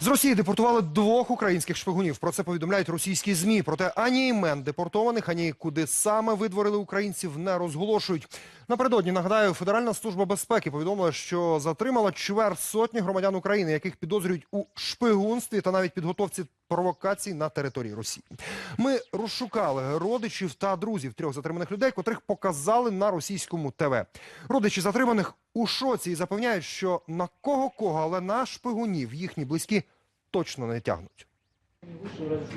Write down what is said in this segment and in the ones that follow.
З Росії депортували двох українських шпигунів. Про це повідомляють російські змі. Проте ані імен депортованих, ані куди саме видворили українців, не розголошують. Напередодні нагадаю, Федеральна служба безпеки повідомила, що затримала чверть сотні громадян України, яких підозрюють у шпигунстві та навіть підготовці провокацій на території Росії. Ми розшукали родичів та друзів трьох затриманих людей, котрих показали на російському ТВ. Родичі затриманих у шоці і запевняють, що на кого кого, але на шпигунів їхні близькі точно не тягнуть.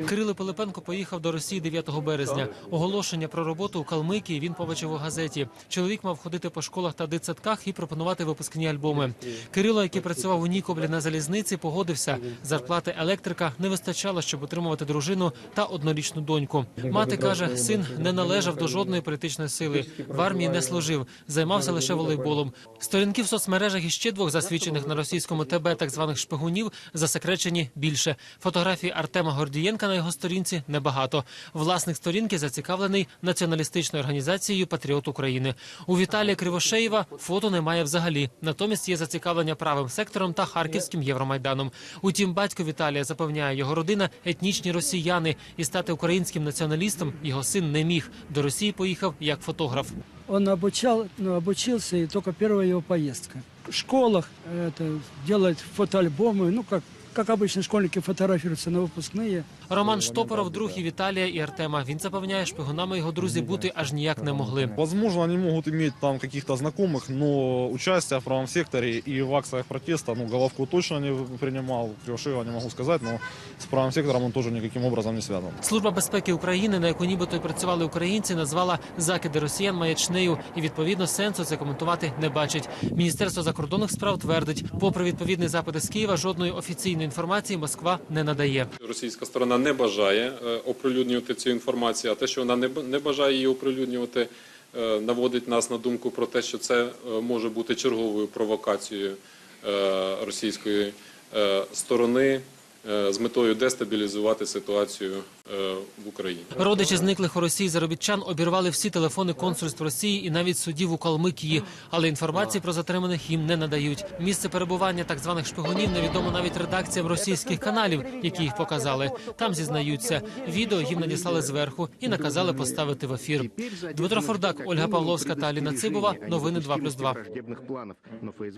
Кирило Пилипенко поїхав до Росії 9 березня. Оголошення про роботу у Калмикії він побачив у газеті. Чоловік мав ходити по школах та дитсадках і пропонувати випускні альбоми. Кирило, який працював у Нікоблі на залізниці, погодився. Зарплати електрика не вистачало, щоб утримувати дружину та однорічну доньку. Мати каже, син не належав до жодної політичної сили. В армії не служив, займався лише волейболом. Сторінки в соцмережах іще двох засвідчених на російському ТБ так званих шпигунів засекречені більше. Фотографії Артема Гордієнка на його сторінці небагато. Власник сторінки зацікавлений націоналістичною організацією Патріот України. У Віталія Кривошеєва фото немає взагалі. Натомість є зацікавлення правим сектором та харківським Євромайданом. Утім, батько Віталія запевняє, його родина етнічні росіяни, і стати українським націоналістом його син не міг. До Росії поїхав як фотограф. Он обучал, ну, обучился, и только первая его поездка. В школах это, делать ну, как, как обычно школьники фотографируются на выпускные. Роман Штопоров, друг і Віталія і Артема. Він запевняє, шпигунами його друзі бути аж ніяк не могли. Возможно, они могут иметь там каких-то знакомых, но участие в правом секторе и в акциях протеста, ну, Головку точно не принимал, Кривошеева не могу сказать, но с правым сектором он тоже никаким образом не связан. Служба безпеки України, на яку нібито й працювали українці, назвала закиди росіян маячнею і відповідно сенсу це коментувати не бачить. Міністерство закордонних справ твердить, попри відповідний запит із Києва, жодної офіційної інформації Москва не надає. Російська сторона не бажає е, оприлюднювати цю інформацію, а те, що вона не бажає її оприлюднювати, е, наводить нас на думку про те, що це е, може бути черговою провокацією російської сторони з метою дестабілізувати ситуацію е, в Україні. Родичі зниклих у Росії заробітчан обірвали всі телефони консульств Росії і навіть судів у Калмикії, але інформації про затриманих їм не надають. Місце перебування так званих шпигунів невідомо навіть редакціям російських каналів, які їх показали. Там зізнаються, відео їм надіслали зверху і наказали поставити в ефір. Дмитро Фордак, Ольга Павловська та Аліна Цибова. Новини 2+,2.